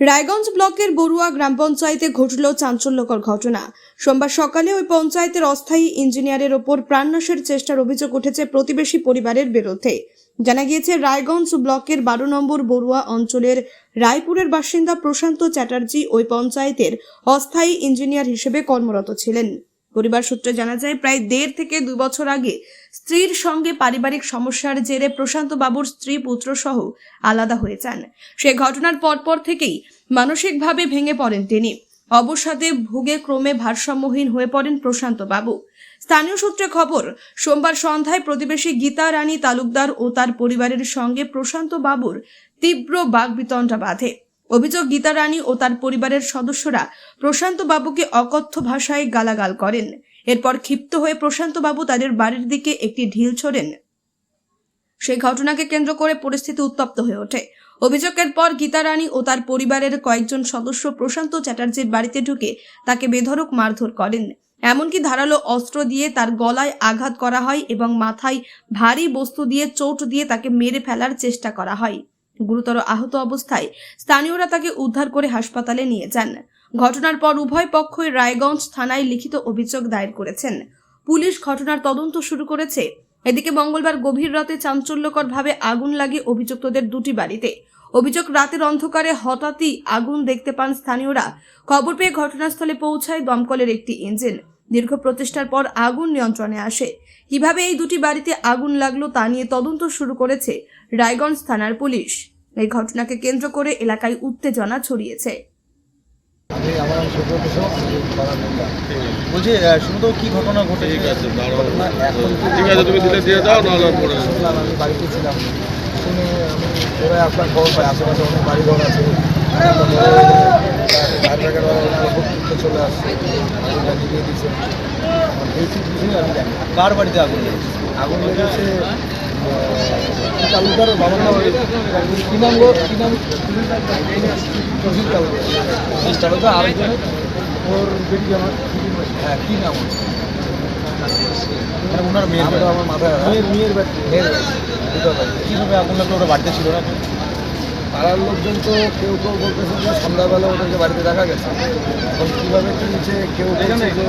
রায়গঞ্জ ব্লকের বড়ুয়া গ্রাম পঞ্চায়েতে ঘটল চাঞ্চল্যকর ঘটনা। সোমবার সকালে ওই পঞ্চায়েতের অস্থায়ী ইঞ্জিনিয়ারের ওপর প্রাণনাশের চেষ্টার অভিযোগ উঠেছে প্রতিবেশী পরিবারের বিরুদ্ধে। জানা গিয়েছে, রায়গঞ্জ ব্লকের বারো নম্বর বড়ুয়া অঞ্চলের রায়পুরের বাসিন্দা প্রশান্ত চ্যাটার্জি ওই পঞ্চায়েতের অস্থায়ী ইঞ্জিনিয়ার হিসেবে কর্মরত ছিলেন। পরিবার সূত্রে জানা যায়, প্রায় দেড় থেকে দুই বছর আগে স্ত্রীর সঙ্গে পারিবারিক সমস্যার জেরে প্রশান্ত বাবুর স্ত্রী পুত্র সহ আলাদা হয়ে যান। সে ঘটনার পরপর থেকেই মানসিকভাবে ভেঙে পড়েন তিনি। অবসাদে ভুগে ক্রমে ভারসাম্যহীন হয়ে পড়েন প্রশান্ত বাবু। স্থানীয় সূত্রে খবর, সোমবার সন্ধ্যায় প্রতিবেশী গীতা রানী তালুকদার ও তার পরিবারের সঙ্গে প্রশান্ত বাবুর তীব্র বাগবিতণ্ডা বাঁধে। অভিযোগ গীতা রানী ও তার পরিবারের সদস্যরা প্রশান্ত বাবুকে অকথ্য ভাষায় গালাগাল করেন। এরপর ক্ষিপ্ত হয়ে প্রশান্ত বাবু তাদের বাড়ির দিকে একটি ঢিল ছোড়েন। সেই ঘটনাকে কেন্দ্র করে পরিস্থিতি উত্তপ্ত হয়ে ওঠে। অভিযোগের পর গীতা রানী ও তার পরিবারের কয়েকজন সদস্য প্রশান্ত চ্যাটার্জির বাড়িতে ঢুকে তাকে বেধড়ক মারধর করেন। এমনকি ধারালো অস্ত্র দিয়ে তার গলায় আঘাত করা হয় এবং মাথায় ভারী বস্তু দিয়ে চোট দিয়ে তাকে মেরে ফেলার চেষ্টা করা হয়। গুরুতর আহত অবস্থায় স্থানীয়রা তাকে উদ্ধার করে হাসপাতালে নিয়ে যান। ঘটনার পর উভয় পক্ষই রায়গঞ্জ থানায় লিখিত অভিযোগ দায়ের করেছেন। পুলিশ ঘটনার তদন্ত শুরু করেছে। এদিকে মঙ্গলবার গভীর রাতে চাঞ্চল্যকরভাবে আগুন লাগে অভিযুক্তদের দুটি বাড়িতে। অভিযোগ রাতের অন্ধকারে হঠাৎই আগুন দেখতে পান স্থানীয়রা। খবর পেয়ে ঘটনাস্থলে পৌঁছায় দমকলের একটি ইঞ্জিন। দীর্ঘ প্রচেষ্টার পর আগুন নিয়ন্ত্রণে আসে কীভাবে এই দুটি বাড়িতে আগুন লাগল তা নিয়ে তদন্ত শুরু করেছে রায়গঞ্জ থানার পুলিশ এই ঘটনাকে কেন্দ্র করে এলাকায় উত্তেজনা ছড়িয়েছে আমি আমার নাম সুব্রত ঘোষ, আমি পাড়ার মেম্বার। বলছি আহ, কি ঘটনা ঘটেছে ঠিক আছে, দাঁড়াও। ঘটনা এখন কি- ঠিক আছে, তুমি দিলে দিয়ে দাও, নাহলে পরে শুনলাম আমি বাড়িতে ছিলাম শুনে আমি ওরা আপনার খবর পাই আশেপাশে অনেক বাড়ি ঘর আছে চলে আসছে আগুনটা নিভিয়ে দিয়েছে আমার কিছুই আমি জানি কার বাড়িতে আগুন লেগেছে? আগুন লেগেছে তালুকদার বাবার নাম কি? নাম গো কি নাম প্রসিদ্ধ তালুকদার তালুকদার আরেকজন ওর বেটি আমার হ্যাঁ কী নাম মানে ওনার মেয়ের আমার মাথায় মেয়ের মেয়ের বাড়ি। মেয়ের বাড়ি। কীভাবে আগুন লাগল? ওরা বাড়িতে ছিল না? পাড়ার লোকজন তো কেউ কেউ বলতেছে যে সন্ধ্যাবেলা ওদেরকে বাড়িতে দেখা গেছে। এখন কীভাবে কি কেউ বলছে যে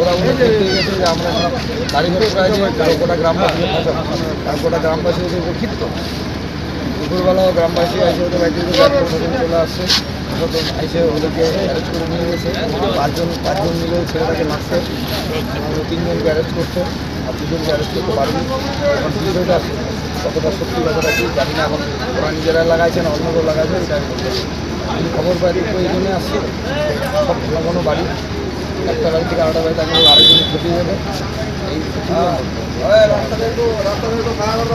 ওরা গেছে যে আমরা বাড়ি ঘরে প্রায় যে গোটা গ্রামবাসী গোটা গ্রামবাসী ওদের ক্ষিপ্ত দুপুরবেলাও গ্রামবাসী এসে ওদের বাড়িতে চলে আসছে। প্রশাসন এসে ওদেরকে অ্যারেস্ট করে নিয়ে গেছে। পাঁচজন পাঁচজন মিলে ছেলেটাকে মারছে। তিনজনকে অ্যারেস্ট করছে। আর দুজনকে অ্যারেস্ট করতে পারবি এখন বিষয়টা কতটা সত্যি কতটা কি জানি না এখন ওরা নিজেরা লাগাইছে না অন্য কেউ লাগাইছে এটা আমি খবর পাই তো এই জন্যে আসছি। সব ভালো কোনো বাড়ি। একটা বাড়ি থেকে আরেকটা বাড়ি তাকে আরেকজন ক্ষতি যাবে এই ক্ষতি রাস্তাতে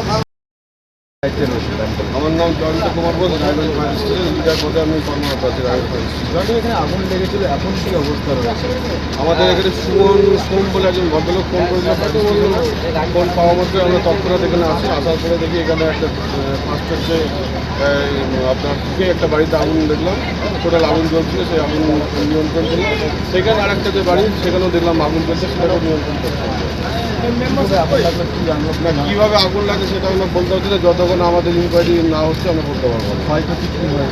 নাম Joyanta Kumar Bose Raiganj fire station leader পদে আমি কর্মরত আছি রায়গঞ্জ ফায়ার স্টেশন এখানে আগুন লেগেছিল এখন কি অবস্থা রয়েছে? আমাদের এখানে সুমন সোম বলে একজন ভদ্রলোক ফোন করেছিল ফায়ার স্টেশনে ফোন পাওয়া মাত্র আমরা তৎক্ষণাৎ এখানে আসি আসার পরে দেখি এখানে একটা ফার্স্ট হচ্ছে আপনার ঢুকে একটা বাড়িতে আগুন দেখলাম। টোটাল আগুন জ্বলছিল সেই আগুন নিয়ন্ত্রণ ছিল। সেখানে আরেকটা যে বাড়ি সেখানেও দেখলাম আগুন জ্বলছে সেটাও নিয়ন্ত্রণ করতে কীভাবে আগুন লাগে সেটা আমরা বলতে পারছি না যতক্ষণ আমাদের ইনকোয়ারি না হচ্ছে আমরা বলতে পারব না। ক্ষয়ক্ষতি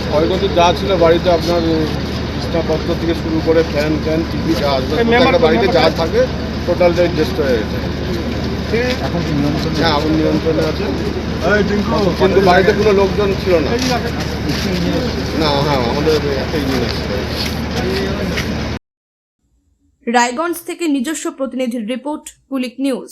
ক্ষয়ক্ষতি যা ছিল বাড়িতে আপনার বিছনাপত্র থেকে শুরু করে ফ্যান ফ্যান টিভি যা আসবে বাড়িতে যা থাকে টোটালটাই ডিস্ট হয়ে গেছে। এখন হ্যাঁ আগুন নিয়ন্ত্রণে আছে। কিন্তু বাড়িতে কোনো লোকজন ছিল না। না হ্যাঁ আমাদের একটা ইঞ্জিন আছে রায়গঞ্জ থেকে নিজস্ব প্রতিনিধির রিপোর্ট পুলিক নিউজ।